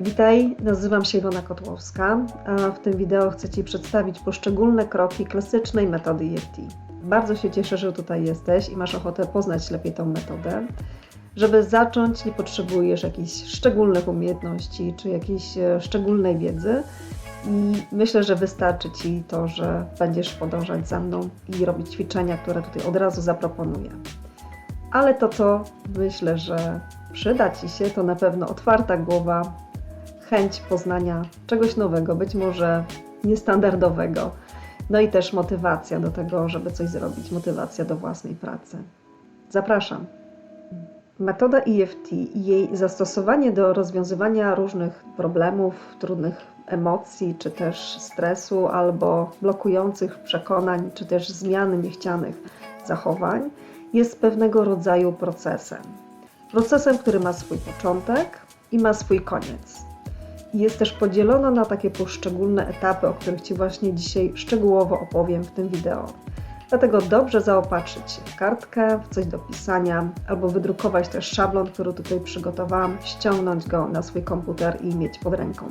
Witaj, nazywam się Iwona Kotłowska, a w tym wideo chcę Ci przedstawić poszczególne kroki klasycznej metody EFT. Bardzo się cieszę, że tutaj jesteś i masz ochotę poznać lepiej tą metodę. Żeby zacząć, nie potrzebujesz jakichś szczególnych umiejętności czy jakiejś e, szczególnej wiedzy. I myślę, że wystarczy Ci to, że będziesz podążać za mną i robić ćwiczenia, które tutaj od razu zaproponuję. Ale to, co myślę, że przyda Ci się, to na pewno otwarta głowa, chęć poznania czegoś nowego, być może niestandardowego. No i też motywacja do tego, żeby coś zrobić, motywacja do własnej pracy. Zapraszam. Metoda EFT i jej zastosowanie do rozwiązywania różnych problemów, trudnych emocji, czy też stresu, albo blokujących przekonań, czy też zmiany niechcianych zachowań, jest pewnego rodzaju procesem. Procesem, który ma swój początek i ma swój koniec. Jest też podzielona na takie poszczególne etapy, o których Ci właśnie dzisiaj szczegółowo opowiem w tym wideo. Dlatego dobrze zaopatrzyć kartkę, w coś do pisania, albo wydrukować też szablon, który tutaj przygotowałam, ściągnąć go na swój komputer i mieć pod ręką.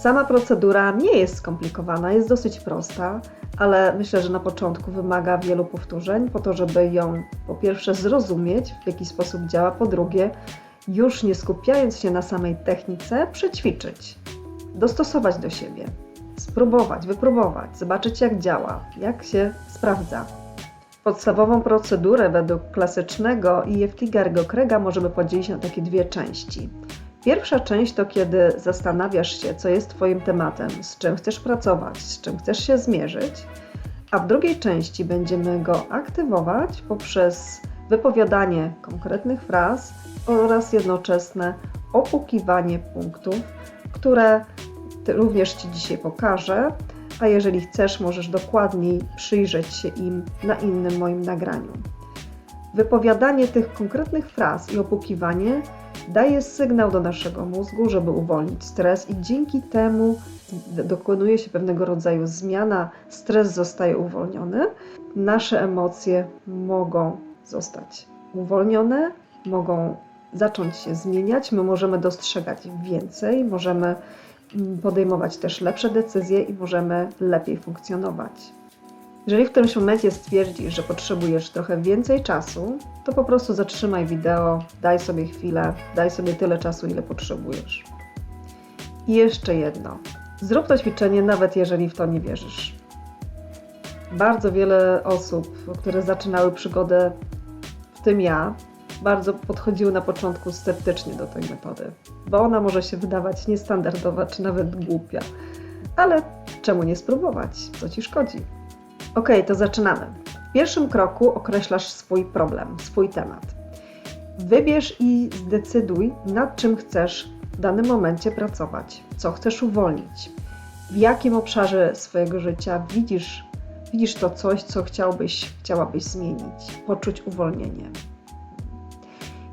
Sama procedura nie jest skomplikowana, jest dosyć prosta, ale myślę, że na początku wymaga wielu powtórzeń, po to, żeby ją po pierwsze zrozumieć, w jaki sposób działa, po drugie, już nie skupiając się na samej technice, przećwiczyć, dostosować do siebie, spróbować, wypróbować, zobaczyć jak działa, jak się sprawdza. Podstawową procedurę według klasycznego EFT Gargo Krega możemy podzielić na takie dwie części. Pierwsza część to kiedy zastanawiasz się, co jest Twoim tematem, z czym chcesz pracować, z czym chcesz się zmierzyć, a w drugiej części będziemy go aktywować poprzez wypowiadanie konkretnych fraz oraz jednoczesne opukiwanie punktów, które również Ci dzisiaj pokażę, a jeżeli chcesz, możesz dokładniej przyjrzeć się im na innym moim nagraniu. Wypowiadanie tych konkretnych fraz i opukiwanie daje sygnał do naszego mózgu, żeby uwolnić stres, i dzięki temu dokonuje się pewnego rodzaju zmiana, stres zostaje uwolniony, nasze emocje mogą zostać uwolnione, mogą zacząć się zmieniać, my możemy dostrzegać więcej, możemy podejmować też lepsze decyzje i możemy lepiej funkcjonować. Jeżeli w którymś momencie stwierdzisz, że potrzebujesz trochę więcej czasu, to po prostu zatrzymaj wideo, daj sobie chwilę, daj sobie tyle czasu, ile potrzebujesz. I jeszcze jedno. Zrób to ćwiczenie, nawet jeżeli w to nie wierzysz. Bardzo wiele osób, które zaczynały przygodę, tym ja, bardzo podchodziły na początku sceptycznie do tej metody, bo ona może się wydawać niestandardowa czy nawet głupia. Ale czemu nie spróbować? Co ci szkodzi? Ok, to zaczynamy. W pierwszym kroku określasz swój problem, swój temat. Wybierz i zdecyduj, nad czym chcesz w danym momencie pracować, co chcesz uwolnić, w jakim obszarze swojego życia widzisz, widzisz to coś, co chciałbyś, chciałabyś zmienić, poczuć uwolnienie.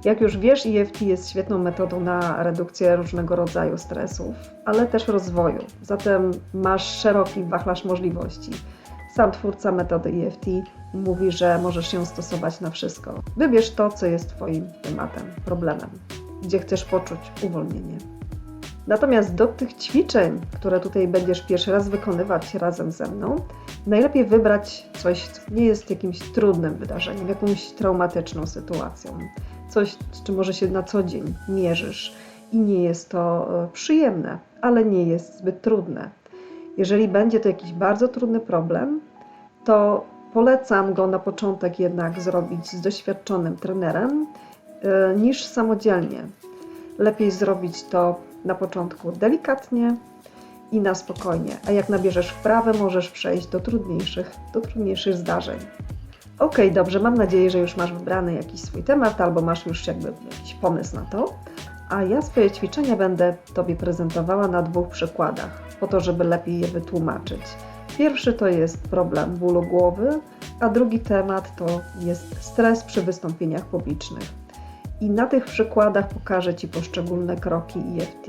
Jak już wiesz, EFT jest świetną metodą na redukcję różnego rodzaju stresów, ale też rozwoju. Zatem masz szeroki wachlarz możliwości. Sam twórca metody EFT mówi, że możesz ją stosować na wszystko. Wybierz to, co jest Twoim tematem, problemem, gdzie chcesz poczuć uwolnienie. Natomiast do tych ćwiczeń, które tutaj będziesz pierwszy raz wykonywać razem ze mną, najlepiej wybrać coś, co nie jest jakimś trudnym wydarzeniem, jakąś traumatyczną sytuacją coś, z czym może się na co dzień mierzysz i nie jest to e, przyjemne, ale nie jest zbyt trudne. Jeżeli będzie to jakiś bardzo trudny problem, to polecam go na początek jednak zrobić z doświadczonym trenerem e, niż samodzielnie. Lepiej zrobić to na początku delikatnie i na spokojnie, a jak nabierzesz wprawę, możesz przejść do trudniejszych, do trudniejszych zdarzeń. Ok, dobrze, mam nadzieję, że już masz wybrany jakiś swój temat albo masz już jakby jakiś pomysł na to. A ja swoje ćwiczenia będę Tobie prezentowała na dwóch przykładach, po to, żeby lepiej je wytłumaczyć. Pierwszy to jest problem bólu głowy, a drugi temat to jest stres przy wystąpieniach publicznych. I na tych przykładach pokażę Ci poszczególne kroki EFT,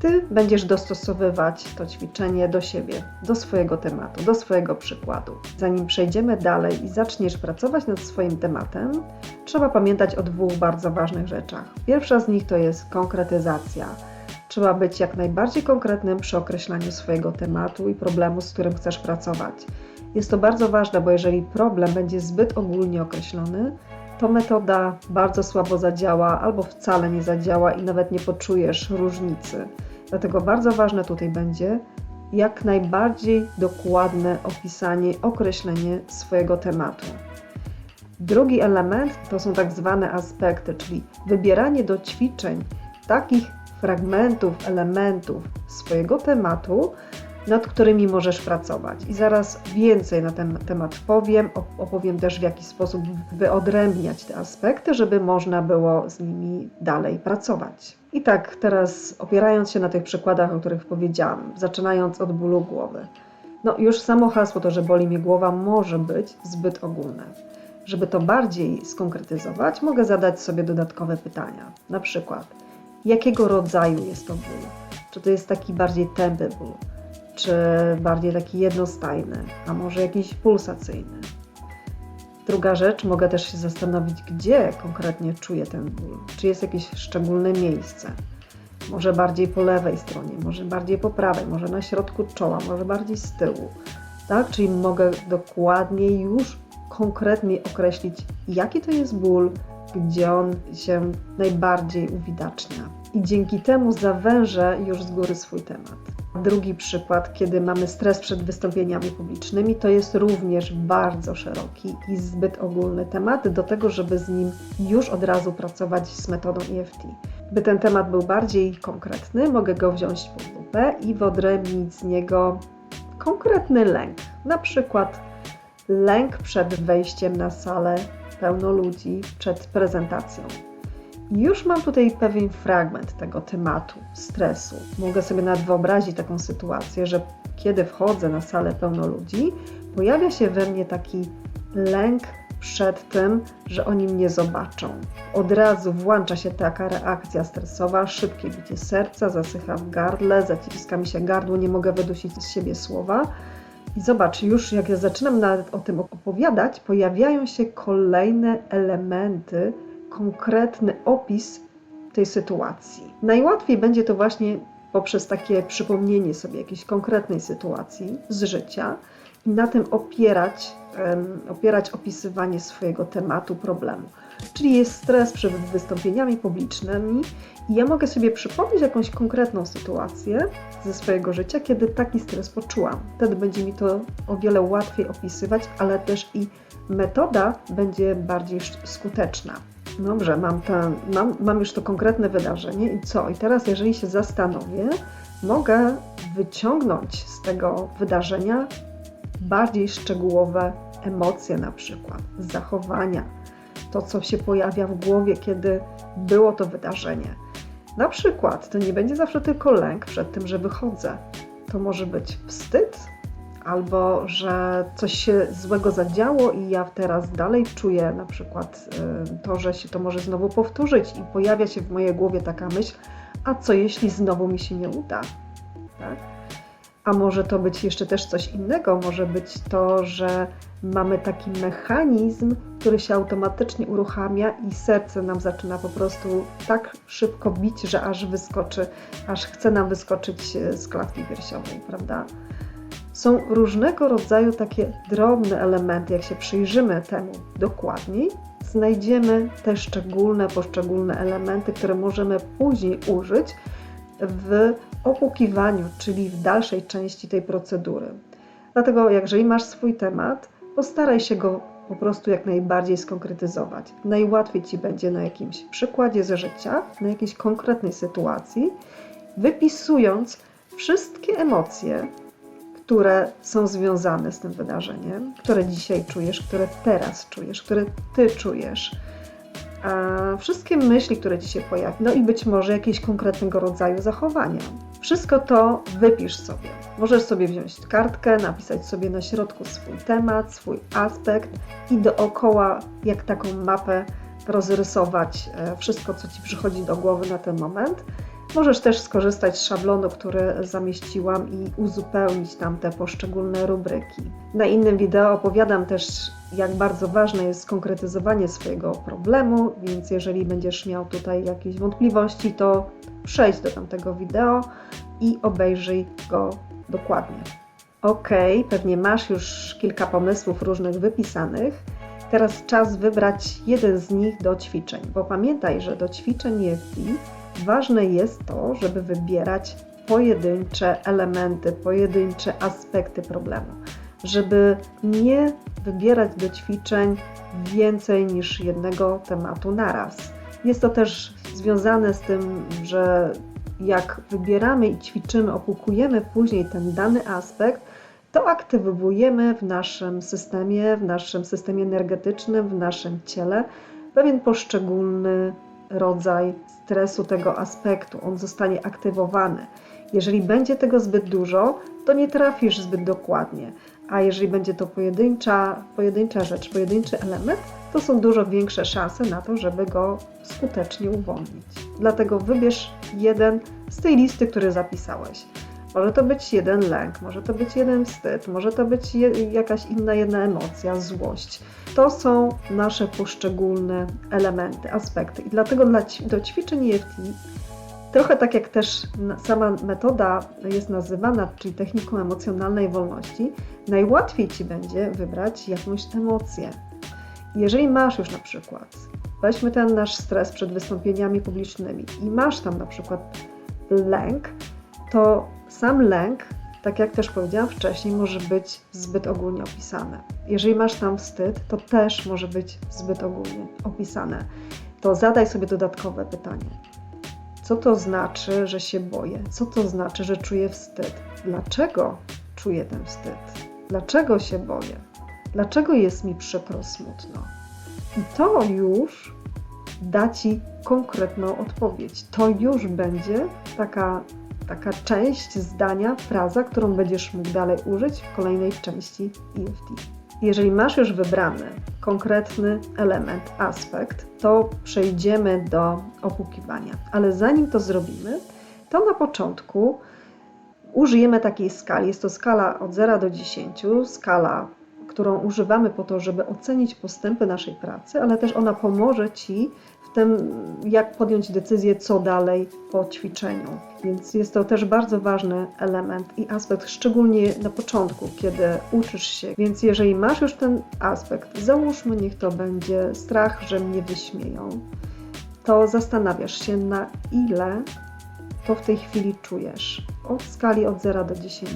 Ty będziesz dostosowywać to ćwiczenie do siebie, do swojego tematu, do swojego przykładu. Zanim przejdziemy dalej i zaczniesz pracować nad swoim tematem, trzeba pamiętać o dwóch bardzo ważnych rzeczach. Pierwsza z nich to jest konkretyzacja. Trzeba być jak najbardziej konkretnym przy określaniu swojego tematu i problemu, z którym chcesz pracować. Jest to bardzo ważne, bo jeżeli problem będzie zbyt ogólnie określony, to metoda bardzo słabo zadziała albo wcale nie zadziała i nawet nie poczujesz różnicy. Dlatego bardzo ważne tutaj będzie jak najbardziej dokładne opisanie, określenie swojego tematu. Drugi element to są tak zwane aspekty, czyli wybieranie do ćwiczeń takich fragmentów, elementów swojego tematu, nad którymi możesz pracować. I zaraz więcej na ten temat powiem. Opowiem też, w jaki sposób wyodrębniać te aspekty, żeby można było z nimi dalej pracować. I tak, teraz opierając się na tych przykładach, o których powiedziałam, zaczynając od bólu głowy. No, już samo hasło to, że boli mnie głowa, może być zbyt ogólne. Żeby to bardziej skonkretyzować, mogę zadać sobie dodatkowe pytania. Na przykład, jakiego rodzaju jest to ból? Czy to jest taki bardziej tępy ból? Czy bardziej taki jednostajny, a może jakiś pulsacyjny. Druga rzecz, mogę też się zastanowić, gdzie konkretnie czuję ten ból. Czy jest jakieś szczególne miejsce? Może bardziej po lewej stronie, może bardziej po prawej, może na środku czoła, może bardziej z tyłu. Tak? Czyli mogę dokładnie już konkretnie określić, jaki to jest ból, gdzie on się najbardziej uwidacznia. I dzięki temu zawężę już z góry swój temat. Drugi przykład, kiedy mamy stres przed wystąpieniami publicznymi, to jest również bardzo szeroki i zbyt ogólny temat do tego, żeby z nim już od razu pracować z metodą EFT. By ten temat był bardziej konkretny, mogę go wziąć pod lupę i wyodrębnić z niego konkretny lęk. Na przykład lęk przed wejściem na salę pełno ludzi, przed prezentacją już mam tutaj pewien fragment tego tematu, stresu. Mogę sobie nawet wyobrazić taką sytuację, że kiedy wchodzę na salę pełno ludzi, pojawia się we mnie taki lęk przed tym, że oni mnie zobaczą. Od razu włącza się taka reakcja stresowa, szybkie bicie serca, zasycha w gardle, zaciska mi się gardło, nie mogę wydusić z siebie słowa. I zobacz, już jak ja zaczynam nawet o tym opowiadać, pojawiają się kolejne elementy konkretny opis tej sytuacji. Najłatwiej będzie to właśnie poprzez takie przypomnienie sobie jakiejś konkretnej sytuacji z życia i na tym opierać, um, opierać opisywanie swojego tematu, problemu. Czyli jest stres przed wystąpieniami publicznymi i ja mogę sobie przypomnieć jakąś konkretną sytuację ze swojego życia, kiedy taki stres poczułam. Wtedy będzie mi to o wiele łatwiej opisywać, ale też i metoda będzie bardziej skuteczna. Dobrze, mam, ten, mam, mam już to konkretne wydarzenie i co? I teraz, jeżeli się zastanowię, mogę wyciągnąć z tego wydarzenia bardziej szczegółowe emocje, na przykład zachowania, to co się pojawia w głowie, kiedy było to wydarzenie. Na przykład to nie będzie zawsze tylko lęk przed tym, że wychodzę. To może być wstyd, albo że coś się złego zadziało i ja teraz dalej czuję na przykład y, to, że się to może znowu powtórzyć i pojawia się w mojej głowie taka myśl, a co jeśli znowu mi się nie uda? Tak? A może to być jeszcze też coś innego, może być to, że mamy taki mechanizm, który się automatycznie uruchamia i serce nam zaczyna po prostu tak szybko bić, że aż wyskoczy, aż chce nam wyskoczyć z klatki piersiowej, prawda? Są różnego rodzaju takie drobne elementy, jak się przyjrzymy temu dokładniej, znajdziemy te szczególne, poszczególne elementy, które możemy później użyć w opukiwaniu, czyli w dalszej części tej procedury. Dlatego, jeżeli masz swój temat, postaraj się go po prostu jak najbardziej skonkretyzować. Najłatwiej ci będzie na jakimś przykładzie ze życia, na jakiejś konkretnej sytuacji, wypisując wszystkie emocje, które są związane z tym wydarzeniem, które dzisiaj czujesz, które teraz czujesz, które ty czujesz. A wszystkie myśli, które ci się pojawią, no i być może jakiegoś konkretnego rodzaju zachowania. Wszystko to wypisz sobie. Możesz sobie wziąć kartkę, napisać sobie na środku swój temat, swój aspekt i dookoła, jak taką mapę, rozrysować e, wszystko, co ci przychodzi do głowy na ten moment Możesz też skorzystać z szablonu, który zamieściłam i uzupełnić tam te poszczególne rubryki. Na innym wideo opowiadam też, jak bardzo ważne jest skonkretyzowanie swojego problemu, więc jeżeli będziesz miał tutaj jakieś wątpliwości, to przejdź do tamtego wideo i obejrzyj go dokładnie. Ok, pewnie masz już kilka pomysłów różnych wypisanych. Teraz czas wybrać jeden z nich do ćwiczeń, bo pamiętaj, że do ćwiczeń EFT ważne jest to, żeby wybierać pojedyncze elementy, pojedyncze aspekty problemu, żeby nie wybierać do ćwiczeń więcej niż jednego tematu naraz. Jest to też związane z tym, że jak wybieramy i ćwiczymy, opukujemy później ten dany aspekt, to aktywujemy w naszym systemie, w naszym systemie energetycznym, w naszym ciele pewien poszczególny rodzaj stresu tego aspektu. On zostanie aktywowany. Jeżeli będzie tego zbyt dużo, to nie trafisz zbyt dokładnie. A jeżeli będzie to pojedyncza, pojedyncza rzecz, pojedynczy element, to są dużo większe szanse na to, żeby go skutecznie uwolnić. Dlatego wybierz jeden z tej listy, które zapisałeś. Może to być jeden lęk, może to być jeden wstyd, może to być je, jakaś inna jedna emocja, złość. To są nasze poszczególne elementy, aspekty. I dlatego dla, do ćwiczeń EFT, trochę tak jak też sama metoda jest nazywana, czyli techniką emocjonalnej wolności, najłatwiej Ci będzie wybrać jakąś emocję. Jeżeli masz już na przykład, weźmy ten nasz stres przed wystąpieniami publicznymi i masz tam na przykład lęk, to sam lęk, tak jak też powiedziałam wcześniej, może być zbyt ogólnie opisany. Jeżeli masz tam wstyd, to też może być zbyt ogólnie opisane. To zadaj sobie dodatkowe pytanie. Co to znaczy, że się boję? Co to znaczy, że czuję wstyd? Dlaczego czuję ten wstyd? Dlaczego się boję? Dlaczego jest mi przykro, smutno? I to już da Ci konkretną odpowiedź. To już będzie taka taka część zdania, fraza, którą będziesz mógł dalej użyć w kolejnej części EFT. Jeżeli masz już wybrany konkretny element, aspekt, to przejdziemy do opukiwania. Ale zanim to zrobimy, to na początku użyjemy takiej skali. Jest to skala od 0 do 10, skala, którą używamy po to, żeby ocenić postępy naszej pracy, ale też ona pomoże Ci tym, jak podjąć decyzję, co dalej po ćwiczeniu. Więc jest to też bardzo ważny element i aspekt, szczególnie na początku, kiedy uczysz się. Więc jeżeli masz już ten aspekt, załóżmy, niech to będzie strach, że mnie wyśmieją, to zastanawiasz się, na ile to w tej chwili czujesz. Od skali od 0 do 10.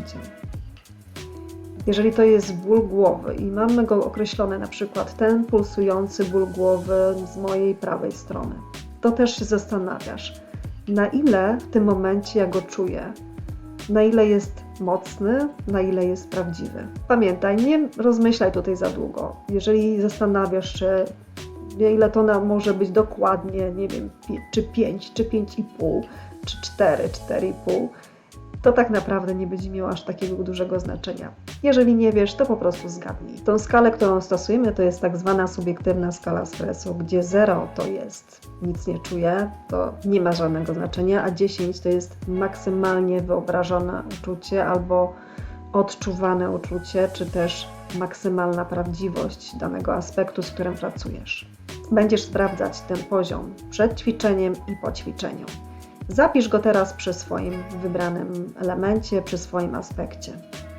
Jeżeli to jest ból głowy i mamy go określony na przykład ten pulsujący ból głowy z mojej prawej strony, to też się zastanawiasz, na ile w tym momencie ja go czuję, na ile jest mocny, na ile jest prawdziwy. Pamiętaj, nie rozmyślaj tutaj za długo. Jeżeli zastanawiasz się, ile to może być dokładnie, nie wiem, czy 5, czy 5,5, czy 4, 4,5, to tak naprawdę nie będzie miało aż takiego dużego znaczenia. Jeżeli nie wiesz, to po prostu zgadnij. Tą skalę, którą stosujemy, to jest tak zwana subiektywna skala stresu, gdzie 0 to jest nic nie czuję, to nie ma żadnego znaczenia, a 10 to jest maksymalnie wyobrażone uczucie albo odczuwane uczucie, czy też maksymalna prawdziwość danego aspektu, z którym pracujesz. Będziesz sprawdzać ten poziom przed ćwiczeniem i po ćwiczeniu. Zapisz go teraz przy swoim wybranym elemencie, przy swoim aspekcie.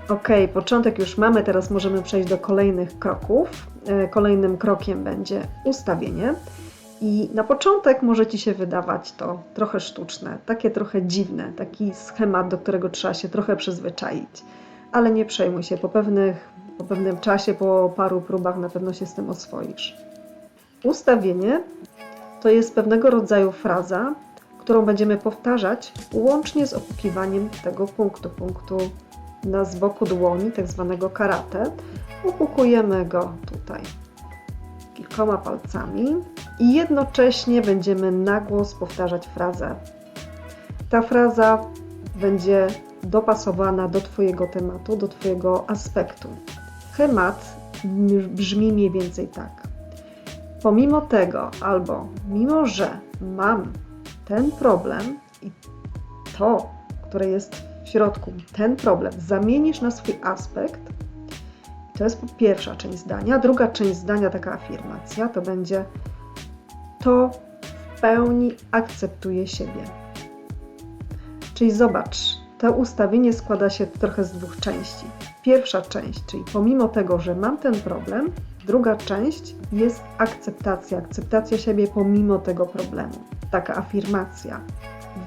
Ok, początek już mamy, teraz możemy przejść do kolejnych kroków. E, kolejnym krokiem będzie ustawienie. I na początek może Ci się wydawać to trochę sztuczne, takie trochę dziwne, taki schemat, do którego trzeba się trochę przyzwyczaić. Ale nie przejmuj się, po, pewnych, po pewnym czasie, po paru próbach na pewno się z tym oswoisz. Ustawienie to jest pewnego rodzaju fraza, którą będziemy powtarzać łącznie z opukiwaniem tego punktu, punktu na z boku dłoni, tak zwanego karate. Upukujemy go tutaj kilkoma palcami i jednocześnie będziemy na głos powtarzać frazę. Ta fraza będzie dopasowana do Twojego tematu, do Twojego aspektu. Schemat brzmi mniej więcej tak. Pomimo tego, albo mimo że mam ten problem i to, które jest w środku, ten problem, zamienisz na swój aspekt, to jest pierwsza część zdania. Druga część zdania, taka afirmacja, to będzie to w pełni akceptuje siebie. Czyli zobacz, to ustawienie składa się trochę z dwóch części. Pierwsza część, czyli pomimo tego, że mam ten problem, druga część jest akceptacja, akceptacja siebie pomimo tego problemu. Taka afirmacja.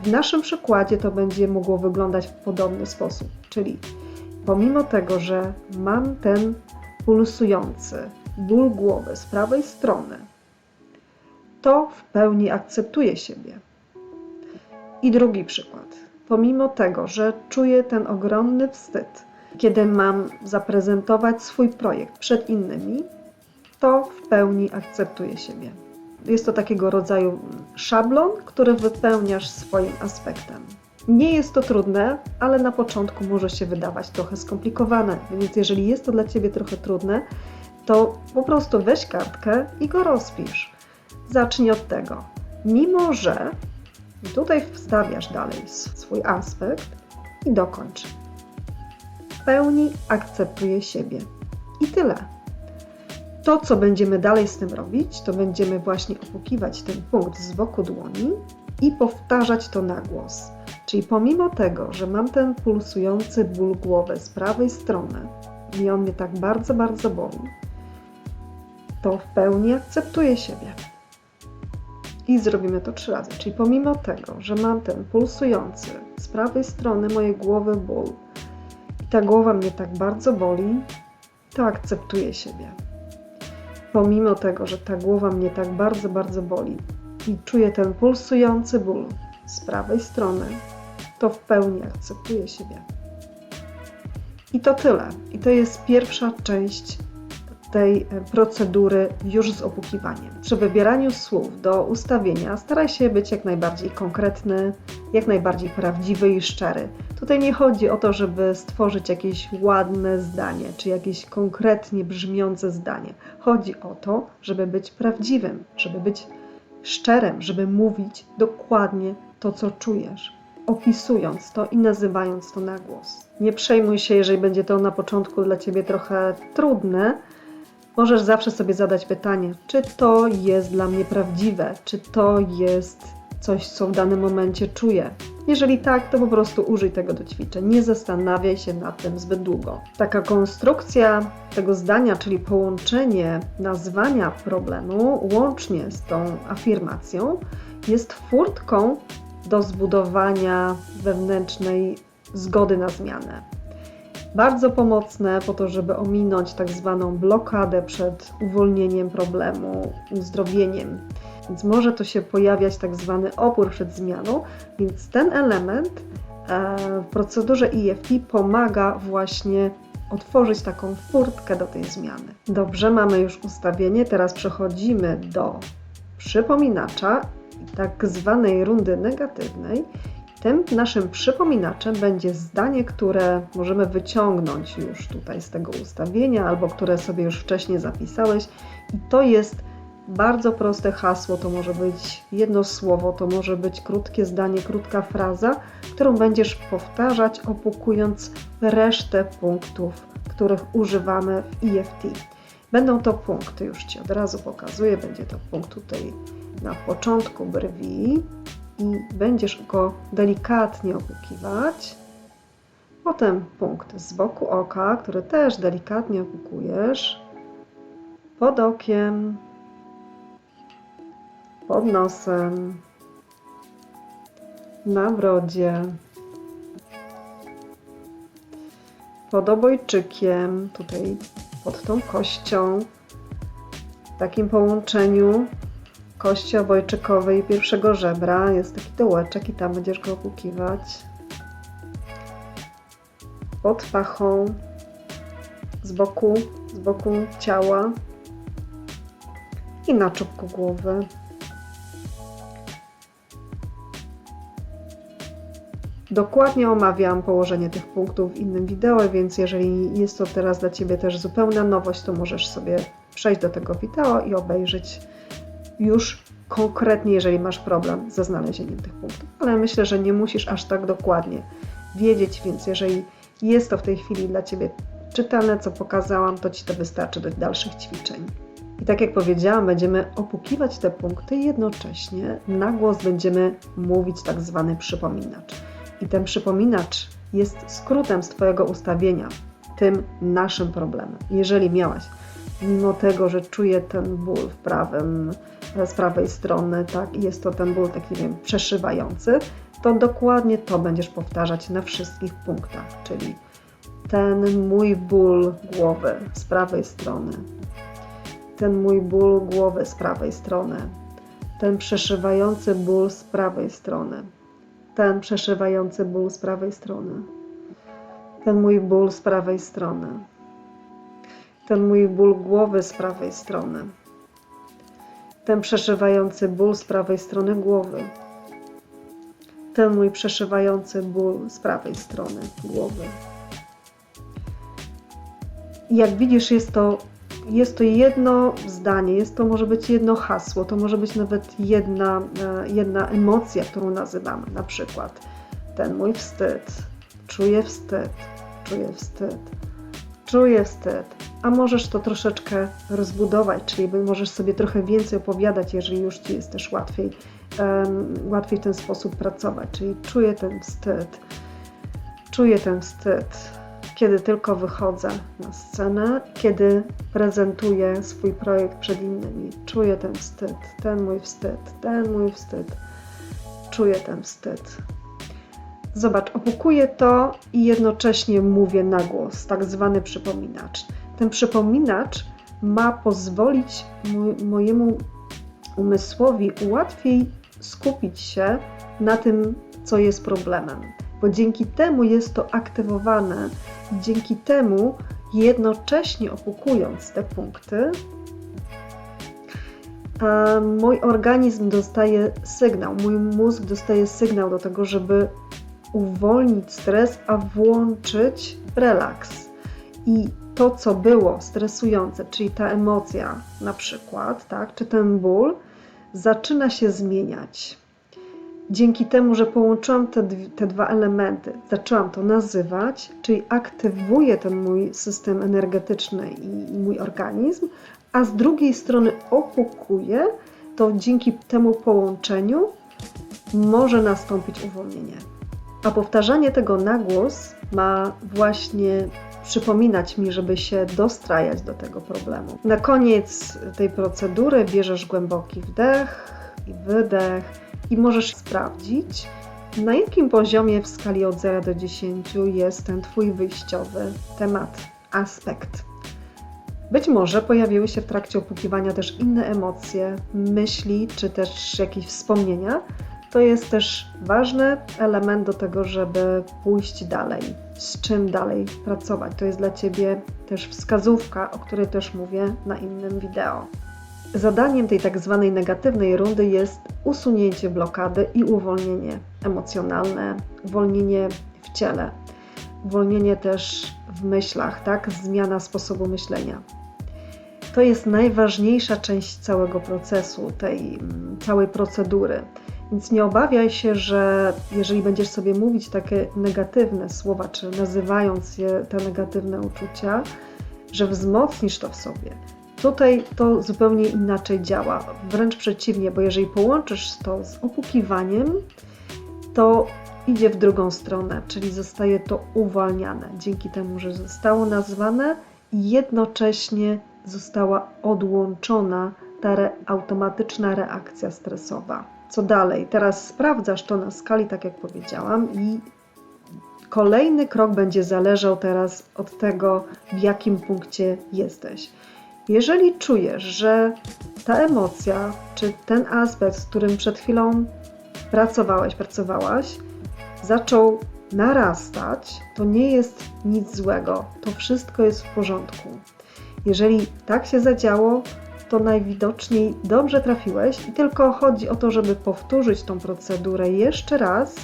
W naszym przykładzie to będzie mogło wyglądać w podobny sposób, czyli pomimo tego, że mam ten pulsujący ból głowy z prawej strony, to w pełni akceptuję siebie. I drugi przykład. Pomimo tego, że czuję ten ogromny wstyd, kiedy mam zaprezentować swój projekt przed innymi, to w pełni akceptuję siebie. Jest to takiego rodzaju szablon, który wypełniasz swoim aspektem. Nie jest to trudne, ale na początku może się wydawać trochę skomplikowane, więc jeżeli jest to dla Ciebie trochę trudne, to po prostu weź kartkę i go rozpisz. Zacznij od tego. Mimo, że tutaj wstawiasz dalej swój aspekt i dokończ. W pełni akceptuję siebie. I tyle. To, co będziemy dalej z tym robić, to będziemy właśnie opukiwać ten punkt z boku dłoni i powtarzać to na głos. Czyli pomimo tego, że mam ten pulsujący ból głowy z prawej strony i on mnie tak bardzo, bardzo boli, to w pełni akceptuję siebie. I zrobimy to trzy razy. Czyli pomimo tego, że mam ten pulsujący z prawej strony mojej głowy ból i ta głowa mnie tak bardzo boli, to akceptuję siebie. Pomimo tego, że ta głowa mnie tak bardzo, bardzo boli i czuję ten pulsujący ból z prawej strony, to w pełni akceptuję siebie. I to tyle. I to jest pierwsza część tej e, procedury już z opukiwaniem. Przy wybieraniu słów do ustawienia staraj się być jak najbardziej konkretny, jak najbardziej prawdziwy i szczery. Tutaj nie chodzi o to, żeby stworzyć jakieś ładne zdanie, czy jakieś konkretnie brzmiące zdanie. Chodzi o to, żeby być prawdziwym, żeby być szczerym, żeby mówić dokładnie to, co czujesz, opisując to i nazywając to na głos. Nie przejmuj się, jeżeli będzie to na początku dla ciebie trochę trudne, Możesz zawsze sobie zadać pytanie, czy to jest dla mnie prawdziwe, czy to jest coś, co w danym momencie czuję. Jeżeli tak, to po prostu użyj tego do ćwiczeń. Nie zastanawiaj się nad tym zbyt długo. Taka konstrukcja tego zdania, czyli połączenie nazwania problemu łącznie z tą afirmacją, jest furtką do zbudowania wewnętrznej zgody na zmianę bardzo pomocne po to, żeby ominąć tak zwaną blokadę przed uwolnieniem problemu, uzdrowieniem. Więc może to się pojawiać tak zwany opór przed zmianą, więc ten element e, w procedurze EFT pomaga właśnie otworzyć taką furtkę do tej zmiany. Dobrze, mamy już ustawienie, teraz przechodzimy do przypominacza tak zwanej rundy negatywnej tym naszym przypominaczem będzie zdanie, które możemy wyciągnąć już tutaj z tego ustawienia, albo które sobie już wcześniej zapisałeś. I to jest bardzo proste hasło. To może być jedno słowo, to może być krótkie zdanie, krótka fraza, którą będziesz powtarzać, opukując resztę punktów, których używamy w EFT. Będą to punkty, już Ci od razu pokazuję. Będzie to punkt tutaj na początku brwi, będziesz go delikatnie opukiwać. Potem punkt z boku oka, który też delikatnie opukujesz. Pod okiem, pod nosem, na brodzie, pod obojczykiem, tutaj pod tą kością, w takim połączeniu kości obojczykowej pierwszego żebra. Jest taki dołeczek i tam będziesz go opukiwać. Pod pachą, z boku, z boku ciała i na czubku głowy. Dokładnie omawiam położenie tych punktów w innym wideo, więc jeżeli jest to teraz dla Ciebie też zupełna nowość, to możesz sobie przejść do tego wideo i obejrzeć już konkretnie, jeżeli masz problem ze znalezieniem tych punktów. Ale myślę, że nie musisz aż tak dokładnie wiedzieć, więc jeżeli jest to w tej chwili dla Ciebie czytelne, co pokazałam, to Ci to wystarczy do dalszych ćwiczeń. I tak jak powiedziałam, będziemy opukiwać te punkty i jednocześnie na głos będziemy mówić tak zwany przypominacz. I ten przypominacz jest skrótem z Twojego ustawienia, tym naszym problemem. Jeżeli miałaś, mimo tego, że czuję ten ból w prawym, z prawej strony, tak, i jest to ten ból taki, nie wiem, przeszywający, to dokładnie to będziesz powtarzać na wszystkich punktach, czyli ten mój ból głowy z prawej strony, ten mój ból głowy z prawej strony, ten przeszywający ból z prawej strony, ten przeszywający ból z prawej strony, ten mój ból z prawej strony, ten mój ból głowy z prawej strony, ten przeszywający ból z prawej strony głowy, ten mój przeszywający ból z prawej strony głowy. Jak widzisz, jest to, jest to jedno zdanie, jest to może być jedno hasło, to może być nawet jedna, e, jedna emocja, którą nazywamy. Na przykład ten mój wstyd, czuję wstyd, czuję wstyd, czuję wstyd. A możesz to troszeczkę rozbudować, czyli możesz sobie trochę więcej opowiadać, jeżeli już ci jest też łatwiej, um, łatwiej w ten sposób pracować. Czyli czuję ten wstyd, czuję ten wstyd, kiedy tylko wychodzę na scenę, kiedy prezentuję swój projekt przed innymi. Czuję ten wstyd, ten mój wstyd, ten mój wstyd. Czuję ten wstyd. Zobacz, opukuję to i jednocześnie mówię na głos, tak zwany przypominacz. Ten przypominacz ma pozwolić mojemu umysłowi łatwiej skupić się na tym, co jest problemem, bo dzięki temu jest to aktywowane i dzięki temu jednocześnie opukując te punkty, mój organizm dostaje sygnał, mój mózg dostaje sygnał do tego, żeby uwolnić stres, a włączyć relaks. I to, co było stresujące, czyli ta emocja na przykład, tak, czy ten ból, zaczyna się zmieniać. Dzięki temu, że połączyłam te, te dwa elementy, zaczęłam to nazywać, czyli aktywuję ten mój system energetyczny i mój organizm, a z drugiej strony opukuję, to dzięki temu połączeniu może nastąpić uwolnienie. A powtarzanie tego na głos ma właśnie przypominać mi, żeby się dostrajać do tego problemu. Na koniec tej procedury bierzesz głęboki wdech i wydech i możesz sprawdzić, na jakim poziomie w skali od 0 do 10 jest ten Twój wyjściowy temat, aspekt. Być może pojawiły się w trakcie opukiwania też inne emocje, myśli czy też jakieś wspomnienia, to jest też ważny element do tego, żeby pójść dalej, z czym dalej pracować. To jest dla Ciebie też wskazówka, o której też mówię na innym wideo. Zadaniem tej tak zwanej negatywnej rundy jest usunięcie blokady i uwolnienie emocjonalne, uwolnienie w ciele, uwolnienie też w myślach, tak? Zmiana sposobu myślenia. To jest najważniejsza część całego procesu, tej mm, całej procedury. Więc nie obawiaj się, że jeżeli będziesz sobie mówić takie negatywne słowa, czy nazywając je te negatywne uczucia, że wzmocnisz to w sobie. Tutaj to zupełnie inaczej działa. Wręcz przeciwnie, bo jeżeli połączysz to z opukiwaniem, to idzie w drugą stronę, czyli zostaje to uwalniane dzięki temu, że zostało nazwane i jednocześnie została odłączona ta re automatyczna reakcja stresowa co dalej. Teraz sprawdzasz to na skali, tak jak powiedziałam, i kolejny krok będzie zależał teraz od tego, w jakim punkcie jesteś. Jeżeli czujesz, że ta emocja, czy ten aspekt, z którym przed chwilą pracowałeś, pracowałaś, zaczął narastać, to nie jest nic złego. To wszystko jest w porządku. Jeżeli tak się zadziało, to najwidoczniej dobrze trafiłeś i tylko chodzi o to, żeby powtórzyć tą procedurę jeszcze raz,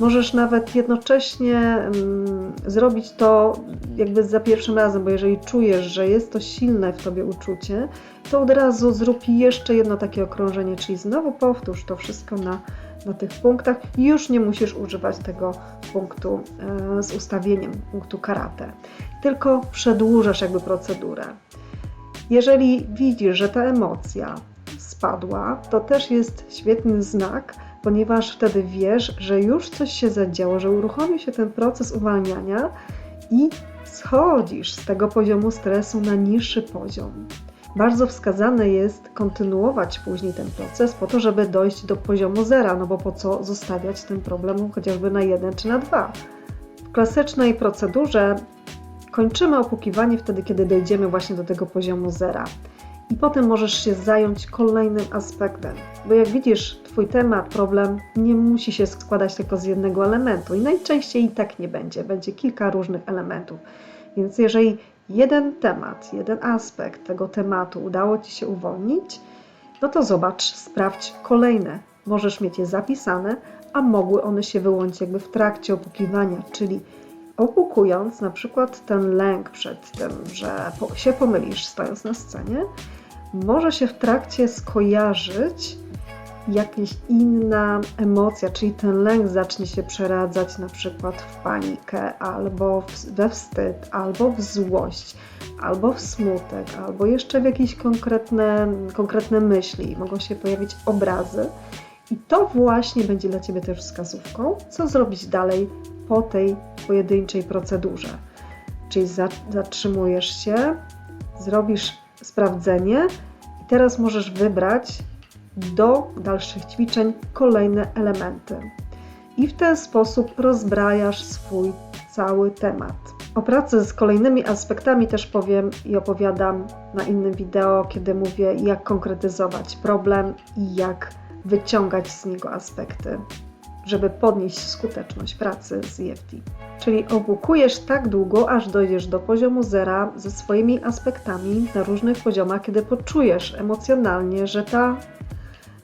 Możesz nawet jednocześnie mm, zrobić to jakby za pierwszym razem, bo jeżeli czujesz, że jest to silne w tobie uczucie, to od razu zrób jeszcze jedno takie okrążenie, czyli znowu powtórz to wszystko na, na tych punktach. I już nie musisz używać tego punktu e, z ustawieniem, punktu karate, tylko przedłużasz jakby procedurę. Jeżeli widzisz, że ta emocja spadła, to też jest świetny znak, ponieważ wtedy wiesz, że już coś się zadziało, że uruchomił się ten proces uwalniania i schodzisz z tego poziomu stresu na niższy poziom. Bardzo wskazane jest kontynuować później ten proces po to, żeby dojść do poziomu zera, no bo po co zostawiać ten problem chociażby na jeden czy na dwa. W klasycznej procedurze kończymy opłukiwanie wtedy, kiedy dojdziemy właśnie do tego poziomu zera. I potem możesz się zająć kolejnym aspektem. Bo jak widzisz, Twój temat, problem nie musi się składać tylko z jednego elementu i najczęściej i tak nie będzie. Będzie kilka różnych elementów. Więc jeżeli jeden temat, jeden aspekt tego tematu udało Ci się uwolnić, no to zobacz, sprawdź kolejne. Możesz mieć je zapisane, a mogły one się wyłączyć jakby w trakcie opłukiwania, czyli opłukując na przykład ten lęk przed tym, że się pomylisz stojąc na scenie, może się w trakcie skojarzyć jakaś inna emocja, czyli ten lęk zacznie się przeradzać na przykład w panikę, albo we wstyd, albo w złość, albo w smutek, albo jeszcze w jakieś konkretne, konkretne myśli. Mogą się pojawić obrazy. I to właśnie będzie dla Ciebie też wskazówką, co zrobić dalej po tej pojedynczej procedurze. Czyli zatrzymujesz się, zrobisz sprawdzenie i teraz możesz wybrać do dalszych ćwiczeń kolejne elementy. I w ten sposób rozbrajasz swój cały temat. O pracy z kolejnymi aspektami też powiem i opowiadam na innym wideo, kiedy mówię, jak konkretyzować problem i jak wyciągać z niego aspekty, żeby podnieść skuteczność pracy z EFT. Czyli obłukujesz tak długo, aż dojdziesz do poziomu zera ze swoimi aspektami na różnych poziomach, kiedy poczujesz emocjonalnie, że ta,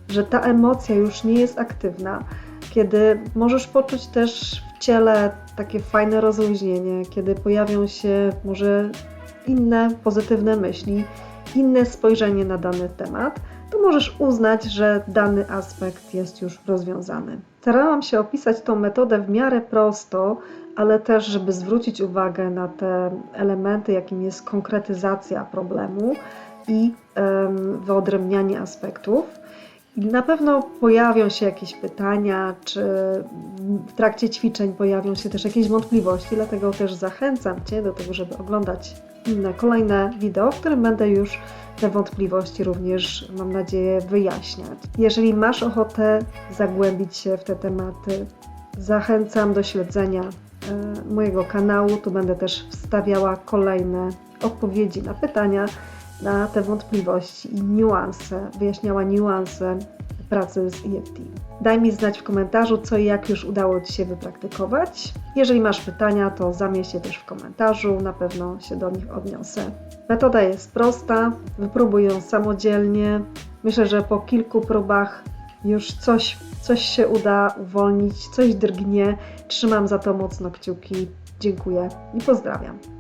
że ta emocja już nie jest aktywna, kiedy możesz poczuć też w ciele takie fajne rozluźnienie, kiedy pojawią się może inne pozytywne myśli, inne spojrzenie na dany temat, to możesz uznać, że dany aspekt jest już rozwiązany. Starałam się opisać tą metodę w miarę prosto, ale też, żeby zwrócić uwagę na te elementy, jakim jest konkretyzacja problemu i wyodrębnianie aspektów. Na pewno pojawią się jakieś pytania, czy w trakcie ćwiczeń pojawią się też jakieś wątpliwości, dlatego też zachęcam Cię do tego, żeby oglądać inne, kolejne wideo, w którym będę już te wątpliwości również, mam nadzieję, wyjaśniać. Jeżeli masz ochotę zagłębić się w te tematy, zachęcam do śledzenia e, mojego kanału. Tu będę też wstawiała kolejne odpowiedzi na pytania, na te wątpliwości i niuanse, wyjaśniała niuanse pracy z EFT. Daj mi znać w komentarzu, co i jak już udało Ci się wypraktykować. Jeżeli masz pytania, to zamieść je też w komentarzu, na pewno się do nich odniosę. Metoda jest prosta, wypróbuj ją samodzielnie. Myślę, że po kilku próbach już coś, coś się uda uwolnić, coś drgnie. Trzymam za to mocno kciuki. Dziękuję i pozdrawiam.